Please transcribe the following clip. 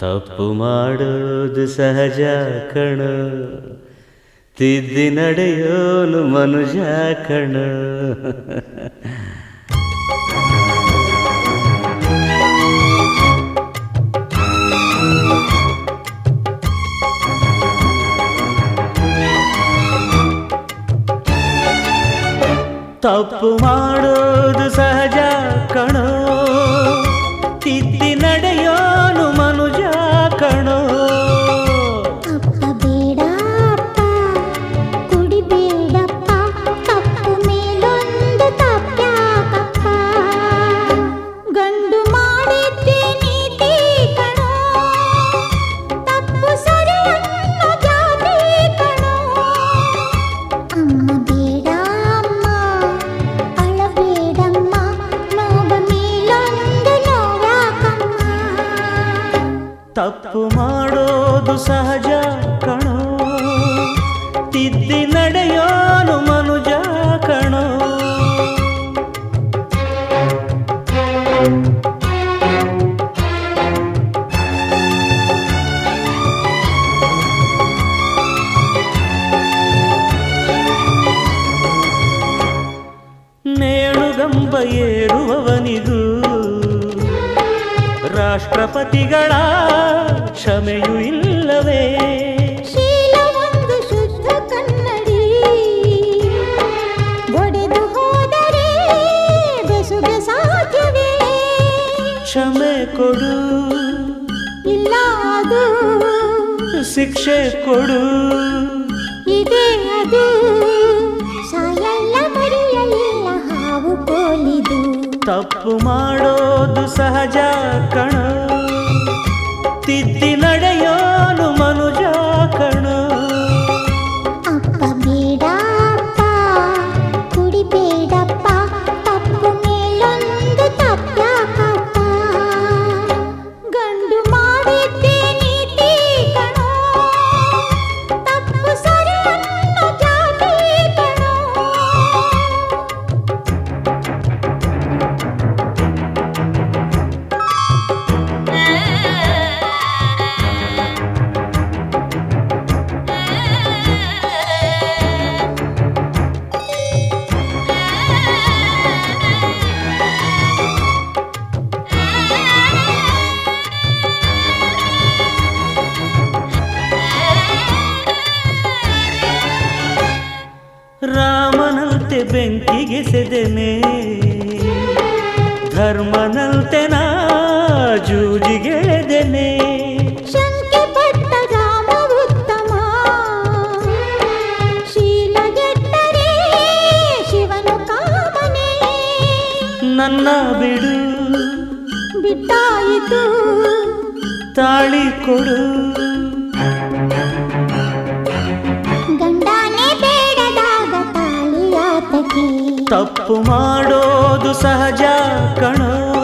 ತಪ್ಪು ಮಾಡೋದು ಸಹಜ ಕಣ. ತಿದ್ದಿ ನಡೆಯೋನು ಮನುಜ ಕಣ. ತಪ್ಪು ಮಾಡೋದು ಸಹಜ ಕಣೋ. ತಪ್ಪು ಮಾಡೋದು ಸಹಜ ಕಣೋ ತಿದ್ದಿ ನಡೆಯೋನು ಮನುಜ ಕಣೋ ನೇಣುಗಂಬ ಏರುವವನಿಗೂ ರಾಷ್ಟ್ರಪತಿಗಳ ಕ್ಷಮೆಯೂ ಇಲ್ಲವೇ? ಕ್ಷಮೆ ಕೊಡು. ಇಲ್ಲ ಅದು ಶಿಕ್ಷೆ ಕೊಡು. ಇದೆ ಅದು. ಸಾಯಲ್ಲ ಮರೆಯಲಿಲ್ಲ ಹಾವು ಕೋಲಿದು. ತಪ್ಪು ಮಾಡೋದು ಸಹಜ ಕಣ. ತಿದ್ದಿ ನಡೆಯೋನು ಬೆಂಕಿಗೆ ಸೆದೆನೆ. ಧರ್ಮನಂತೆ ನಾ ಜೂಜಿಗೆಳೆದೆನೆ ನನ್ನ ಬಿಡು. ಬಿಟ್ಟಾಯಿತು. ತಾಳಿ ಕೊಡು. ತಪ್ಪು ಮಾಡೋದು ಸಹಜ ಕಣೋ.